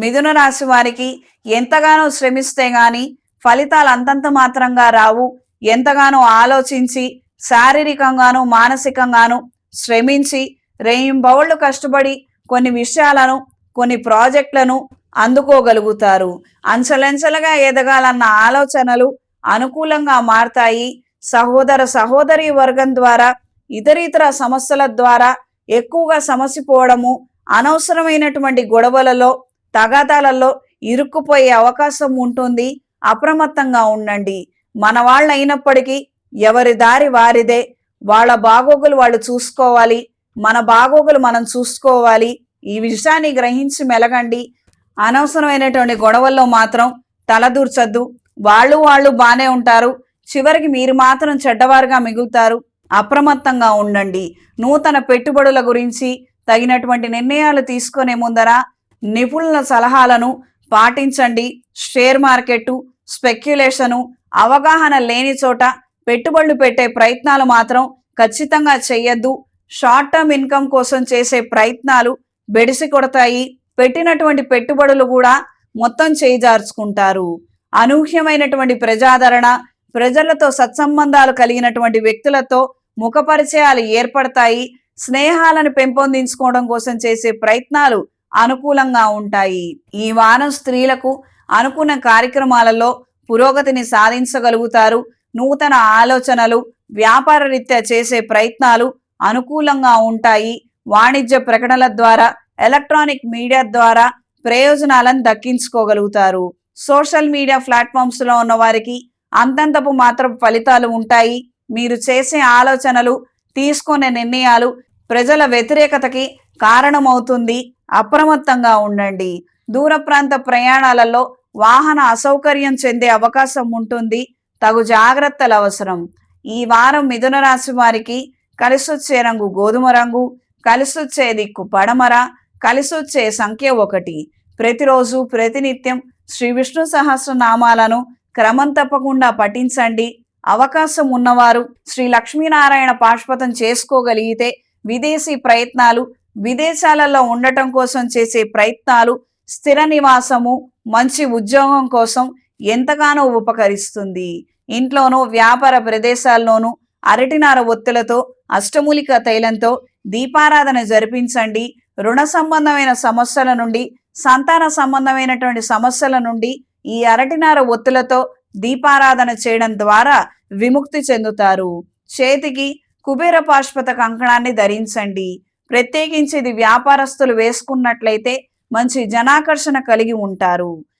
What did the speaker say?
మిథున రాశి వారికి ఎంతగానో శ్రమిస్తే గాని ఫలితాలు అంతంత మాత్రంగా రావు. ఎంతగానో ఆలోచించి శారీరకంగాను మానసికంగాను శ్రమించి రెయింబౌళ్ళు కష్టపడి కొన్ని విషయాలను కొన్ని ప్రాజెక్టులను అందుకోగలుగుతారు. అంచెలంచెలుగా ఎదగాలన్న ఆలోచనలు అనుకూలంగా మారతాయి. సహోదర సహోదరి వర్గం ద్వారా ఇతరితర సమస్యల ద్వారా ఎక్కువగా సమసిపోవడము అనవసరమైనటువంటి గొడవలలో తగాదాలలో ఇరుక్కుపోయే అవకాశం ఉంటుంది. అప్రమత్తంగా ఉండండి. మన వాళ్ళు అయినప్పటికీ ఎవరి దారి వారిదే. వాళ్ళ బాగోగులు వాళ్ళు చూసుకోవాలి. మన బాగోగులు మనం చూసుకోవాలి. ఈ విషయాన్ని గ్రహించి మెలగండి. అనవసరమైనటువంటి గొడవల్లో మాత్రం తలదూర్చద్దు. వాళ్ళు వాళ్ళు బాగానే ఉంటారు. చివరికి మీరు మాత్రం చెడ్డవారుగా మిగులుతారు. అప్రమత్తంగా ఉండండి. నూతన పెట్టుబడుల గురించి తగినటువంటి నిర్ణయాలు తీసుకునే ముందర నిపుణుల సలహాలను పాటించండి. షేర్ మార్కెట్ స్పెక్యులేషను అవగాహన లేని చోట పెట్టుబడులు పెట్టే ప్రయత్నాలు మాత్రం ఖచ్చితంగా చేయొద్దు షార్ట్ టర్మ్ ఇన్కమ్ కోసం చేసే ప్రయత్నాలు బెడిసి కొడతాయి పెట్టినటువంటి పెట్టుబడులు కూడా మొత్తం చేజార్చుకుంటారు అనూహ్యమైనటువంటి ప్రజాదరణ ప్రజలతో సత్సంబంధాలు కలిగినటువంటి వ్యక్తులతో ముఖపరిచయాలు ఏర్పడతాయి. స్నేహాలను పెంపొందించుకోవడం కోసం చేసే ప్రయత్నాలు అనుకూలంగా ఉంటాయి. ఈ వారం స్త్రీలకు అనుకున్న కార్యక్రమాలలో పురోగతిని సాధించగలుగుతారు. నూతన ఆలోచనలు వ్యాపార రీత్యా చేసే ప్రయత్నాలు అనుకూలంగా ఉంటాయి. వాణిజ్య ప్రకటనల ద్వారా ఎలక్ట్రానిక్ మీడియా ద్వారా ప్రయోజనాలను దక్కించుకోగలుగుతారు. సోషల్ మీడియా ప్లాట్ఫామ్స్లో ఉన్న వారికి అంతంతపు మాత్రం ఫలితాలు ఉంటాయి. మీరు చేసే ఆలోచనలు తీసుకునే నిర్ణయాలు ప్రజల వ్యతిరేకతకి కారణమవుతుంది. అప్రమత్తంగా ఉండండి. దూర ప్రాంత ప్రయాణాలలో వాహన అసౌకర్యం చెందే అవకాశం ఉంటుంది. తగు జాగ్రత్తలు అవసరం. ఈ వారం మిథున రాశి వారికి కలిసొచ్చే రంగు గోధుమ రంగు కలిసొచ్చే దిక్కు పడమర కలిసొచ్చే సంఖ్య ఒకటి. ప్రతిరోజు ప్రతినిత్యం శ్రీ విష్ణు సహస్రనామాలను క్రమం తప్పకుండా పఠించండి. అవకాశం ఉన్నవారు శ్రీ లక్ష్మీనారాయణ పాష్పతం చేసుకోగలిగితే విదేశీ ప్రయత్నాలు విదేశాలలో ఉండటం కోసం చేసే ప్రయత్నాలు స్థిర నివాసము మంచి ఉద్యోగం కోసం ఎంతగానో ఉపకరిస్తుంది. ఇంట్లోనూ వ్యాపార ప్రదేశాల్లోనూ అరటినార ఒత్తులతో అష్టమూలిక తైలంతో దీపారాధన జరిపించండి. రుణ సంబంధమైన సమస్యల నుండి సంతాన సంబంధమైనటువంటి సమస్యల నుండి ఈ అరటినార ఒత్తులతో దీపారాధన చేయడం ద్వారా విముక్తి చెందుతారు. చేతికి కుబేర పాష్పత కంకణాన్ని ధరించండి. ప్రత్యేకించి ఇది వ్యాపారస్తులు వేసుకున్నట్లయితే మంచి జనాకర్షణ కలిగి ఉంటారు.